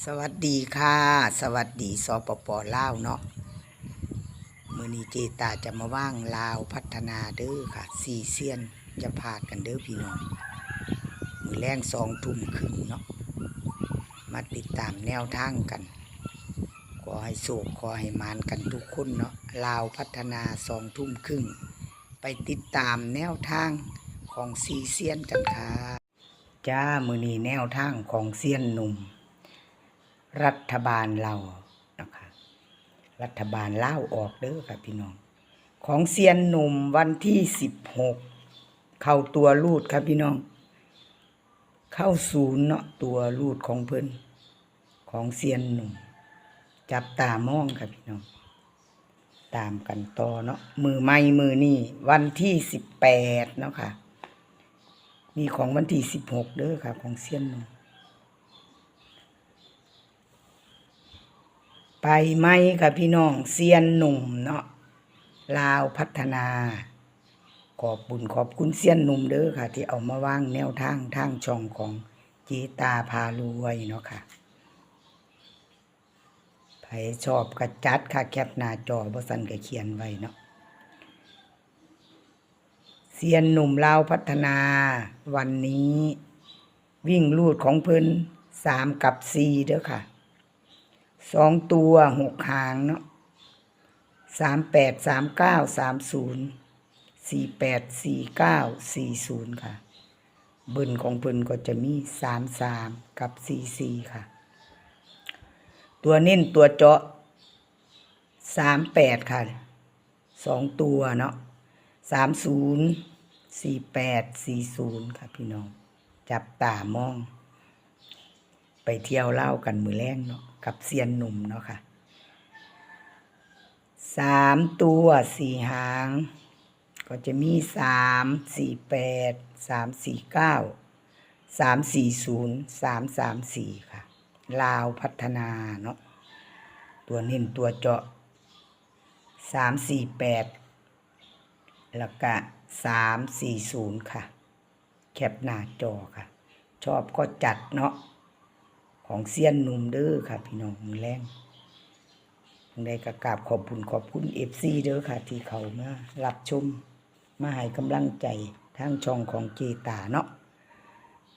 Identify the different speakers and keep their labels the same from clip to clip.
Speaker 1: สวัสดีค่ะ สวัสดีสปปลาวเนาะมือนีเจตาจะมาว่างลาวพัฒนาเด้อค่ะสี่เซียนจะพากันเด้อพี่น้องมือแรงสองทุ่มครึ่งเนาะมาติดตามแนวทางกันขอให้โศกขอให้มานกันทุกคนเนาะลาวพัฒนาสองทุ่มครึ่ง ไปติดตามแนวทางของซีเซียนกันค่ะจ้ามือนีแนวทางของเซียนหนุ่ม รัฐบาลเรานะคะรัฐบาลเล่าออกเด้อค่ะพี่น้อง ของเซียนหนุ่มวันที่สิบหกเข้าตัวรูดครับพี่น้อง เข้าศูนย์เนาะตัวรูดของเพิ่นของเซียนหนุ่ม จับตามองครับพี่น้อง ตามกันต่อเนาะมือไม่มือนี่วันที่สิบแปดเนาะค่ะมีของวันที่สิบหกเด้อค่ะ ของเซียนหนุ่ม ไปไหมค่ะพี่น้องเซียนหนุ่มเนาะลาวพัฒนา ขอบบุญขอบคุณเซียนหนุ่มเด้อค่ะ ที่เอามาว่างแนวทางทางช่องของจีตาพารวยเนาะค่ะใครชอบกระจัดค่ะแคปหน้าจอบ่สันก็เขียนไว้เนาะเซียนหนุ่มลาวพัฒนา วันนี้ วิ่งลูดของเพิ่นสามกับสี่เด้อค่ะ สองตัวหกหางเนาะสามแปดสามเก้าสามศูนย์สี่แปดสี่เก้าสี่ศูนย์ค่ะ เบินของเพิ่นก็จะมีสามสามกับสี่สี่ค่ะ ตัวเน้นตัวเจาะสามแปดค่ะสองตัวเนาะสามศูนย์สี่แปดสี่ศูนย์ค่ะพี่น้อง จับตามอง ไปเที่ยวเล่ากันมือแรงเนาะกับเซียนหนุ่มเนาะค่ะสามตัวสี่หาง ก็จะมีสามสี่แปดสามสี่เก้าสามสี่ศูนย์สามสามสี่ค่ะ ลาวพัฒนาเนาะตัวเน้นตัวเจาะสามสี่แปดแล้วก็สามสี่ศูนย์ค่ะ แคปหน้าจอค่ะ ชอบก็จัดเนาะ ของเซียนหนุ่มเด้อค่ะ พี่น้องมือแรงได้กระกราบขอบคุณขอบคุณเอฟซีเด้อค่ะ ที่เขามารับชม มาให้กำลังใจทางช่องของเจตาเนาะ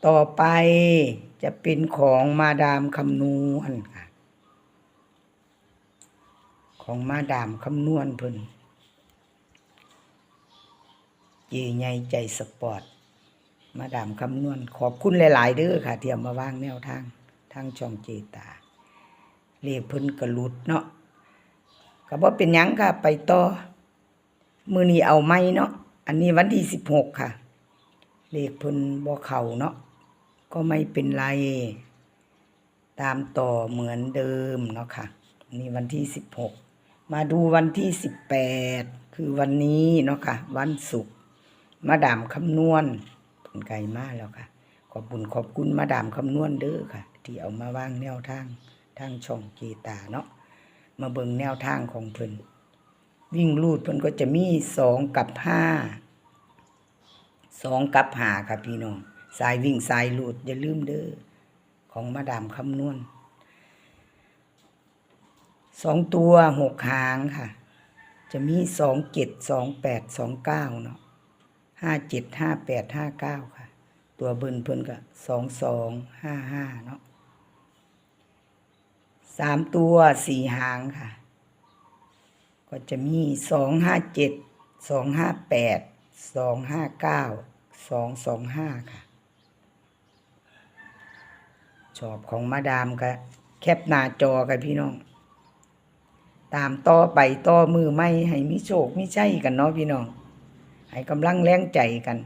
Speaker 1: ต่อไปจะเป็นของมาดามคำนวณค่ะ ของมาดามคำนวณเพิ่นเจใหญ่ใจสปอร์ต มาดามคำนวณขอบคุณหลาย ๆ เด้อค่ะที่เอามาวางแนวทาง ทางช่องเจตาเลขเพิ่นกระลุดเนาะก็บ่เป็นหยังค่ะ ไปต่อมือนี้เอาไม่เนาะอันนี้วันที่สิบหกค่ะ เลขเพิ่นบ่เข้าเนาะก็ไม่เป็นไร ตามต่อเหมือนเดิมเนาะค่ะนนี้วันที่สิบหกมาดูวันที่สิบแปดคือวันนี้เนาะค่ะ วันศุกร์มาดามคำนวณผลไก่มากแล้วค่ะ ขอบคุณขอบคุณมาดามคำนวณเด้อค่ะ ที่เอามาวางแนวทางทางช่องเกตาเนาะมาเบิ่งแนวทางของเพิ่นวิ่งลูดเพิ่นก็จะมีสองกับห้าสองกับหาค่ะพี่น้องสายวิ่งสายลูดอย่าลืมเด้อของมาดามคำนวณสองตัวหกหางค่ะ จะมีสองเจ็ดสองแปดสองเก้าเนาะห้าเจ็ดห้าแปดห้าเก้าค่ะ ตัวเบิ้นเพิ่นก็สองสองห้าห้าเนาะ สามตัวสี่หางค่ะ ก็จะมีสองห้าเจ็ดสองห้าแปดสองห้าเก้าสองสองห้าค่ะ ชอบของมาดามก็แคปหน้าจอกันพี่น้อง ตามต่อไปต่อมือไม่ให้มีโชคมีใช่กันเนาะพี่น้อง ให้กำลังแรงใจกัน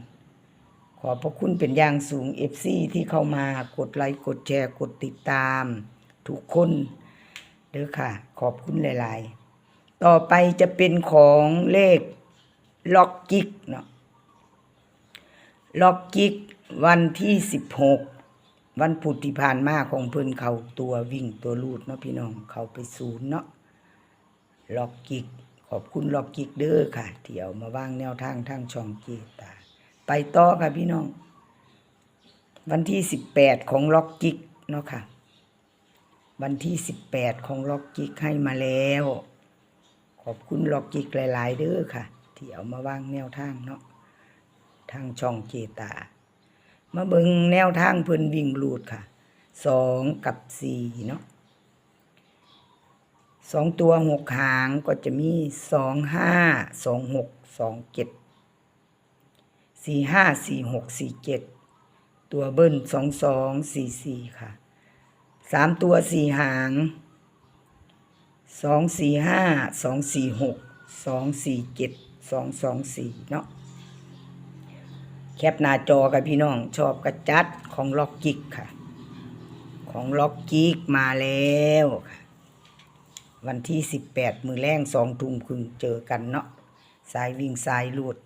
Speaker 1: ขอพระคุณเป็นอย่างสูงเอฟซีที่เข้ามากดไลค์กดแชร์กดติดตาม ทุกคนเด้อค่ะ ขอบคุณหลาย ๆ ต่อไปจะเป็นของเลขล็อกกิกเนาะล็อกกิกวันที่สิบหกวันพุธที่ผ่านมาของเพิ่นเขาตัววิ่งตัวลูดเนาะพี่น้องเขาไปศูนย์เนาะล็อกกิกขอบคุณล็อกกิกเด้อค่ะที่เอามาว่างแนวทางทางช่องเกีตา ไปต่อค่ะพี่น้อง วันที่สิบแปดของล็อกกิกเนาะค่ะ วันที่สิบแปดของล็อกกิกให้มาแล้ว ขอบคุณล็อกกิกหลาย ๆ เด้อค่ะ ที่เอามาวางแนวทางเนาะทางช่องเจตา มาเบิงแนวทางเพิ่นวิ่งรูดค่ะสองกับสี่เนาะสองตัวหกหางก็จะมีสองห้าสองหกสองเจ็ดสี่ห้าสี่หกสี่เจ็ดตัวเบิ้ลสองสองสี่สี่ค่ะ สามตัวสี่หางสองสี่ห้าสองสี่หกสองสี่เจ็ดสองสองสี่เนาะแคปหน้าจอกับพี่น้องชอบกระจัดของล็อกกิกค่ะ ของล็อกกิกมาแล้วค่ะวันที่สิบแปดมือแรงสองทุ่มครึ่งเจอกันเนาะสายวิ่งสายลูด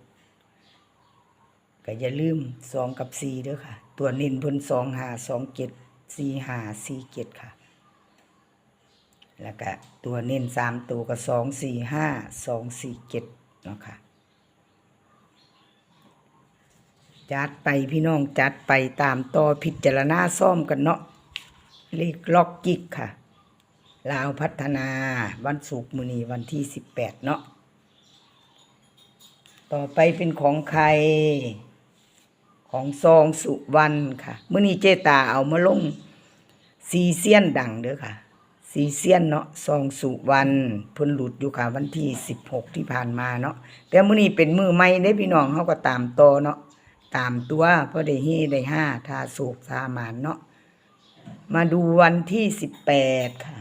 Speaker 1: ก็อย่าลืมสองกับสี่เด้อค่ะ ตัวน้นพนสองหาสองเจ็ด สี่หาสี่เจ็ดค่ะ แล้วก็ตัวเน้นสามตัวก็สองสี่ห้าสองสี่เจ็ดเนาะค่ะจัดไปพี่น้องจัดไปตามต่อพิจารณาซ่อมกันเนาะเลขล็อกกิกค่ะ ลาวพัฒนาวันศุกร์มือนีวันที่สิบแปดเนาะ ต่อไปเป็นของใคร ของซองสุวรรณค่ะมื่อนี้เจตาเอามาลงซีเซียนดังเด้อค่ะซีเซียนเนาะซองสุวรรณเพิ่นหลุดอยู่ค่ะ วันที่สิบหกที่ผ่านมาเนาะแต่มื่อนี้เป็นมือใหม่เด้พี่น้องเขาก็ตามต่อเนาะตามตัวเพราะได้ฮีได้ห้าทาสูกสามานเนาะมาดูวันที่สิบแปดค่ะ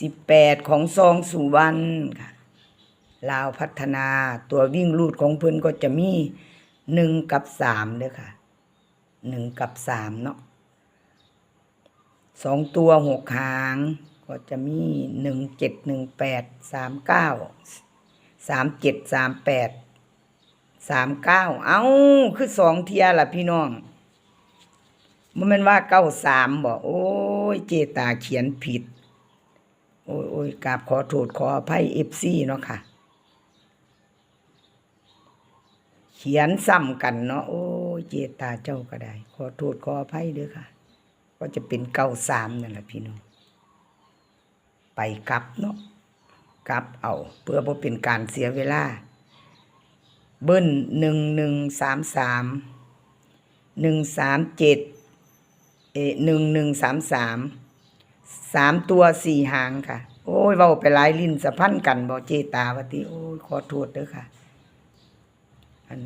Speaker 1: สิบแปดของซองสุวรรณค่ะลาวพัฒนาตัววิ่งลูดของเพิ่นก็จะมี หนึ่งกับสามเด้อค่ะหนึ่งกับสามเนาะสองตัวหกหาง ก็จะมีหนึ่งเจ็ดหนึ่งแปดสามเก้าสามเจ็ดสามแปดสามเก้าเอ้า คือสองเทียล่ะพี่น้องมันเป็นว่าเก้าสามบอกโอ้ยเจตาเขียนผิด โอ้ยโอ้ยกราบขอโทษขออภัยเอฟซีเนาะค่ะ เขียนซ้ำกันเนาะโอ้ยเจตาเจ้าก็ได้ ขอโทษขออภัยเด้อค่ะ ก็จะเป็นเก้าสามนั่นแหละพี่น้องไปกลับเนาะกลับเอา เพื่อบ่เป็นการเสียเวลา เบิ้ลหนึ่งหนึ่งสามสามหนึ่งสามเจ็ดเอหนึ่งหนึ่งสามสามสามตัวสี่หางค่ะ โอ้ยเว้าไปหลายลิ้นสะพันกันบ่เจตาวาติโอ้ยขอโทษเด้อค่ะ อัน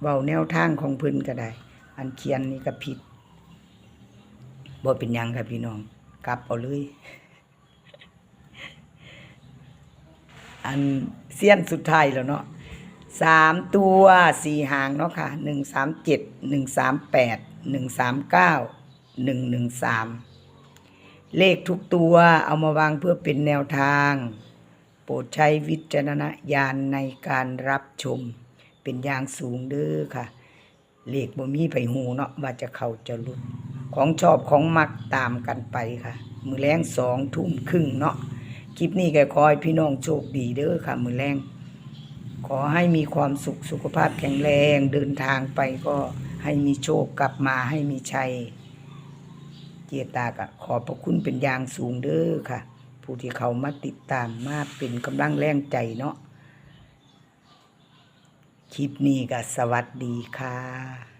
Speaker 1: เว้าแนวทางของเพิ่นก็ได้ อันเขียนนี่ก็ผิดบ่เป็นยังค่ะพี่น้อง กลับเอาเลย อันเสี้ยนสุดท้ายแล้วเนาะสามตัวสี่หางเนาะค่ะหนึ่งสามเจ็ดหนึ่งสามแปดหนึ่งสามเก้าหนึ่งหนึ่งสามเลขทุกตัวเอามาวางเพื่อเป็นแนวทาง โปรดใช้วิจารณญาณในการรับชม เป็นอย่างสูงเด้อค่ะ เลขบ่มีไปหูเนาะว่าจะเข้าจะลุด ของชอบของมักตามกันไปค่ะ มือแรงสองทุ่มครึ่งเนาะคลิปนี้ก็คอยพี่น้องโชคดีเด้อค่ะ มือแรงขอให้มีความสุขสุขภาพแข็งแรงเดินทางไปก็ให้มีโชคกลับมาให้มีชัย เจตากะขอบพระคุณเป็นอย่างสูงเด้อค่ะ ผู้ที่เขามาติดตามมาเป็นกำลังแรงใจเนาะ คลิปนี้ก็สวัสดีค่ะ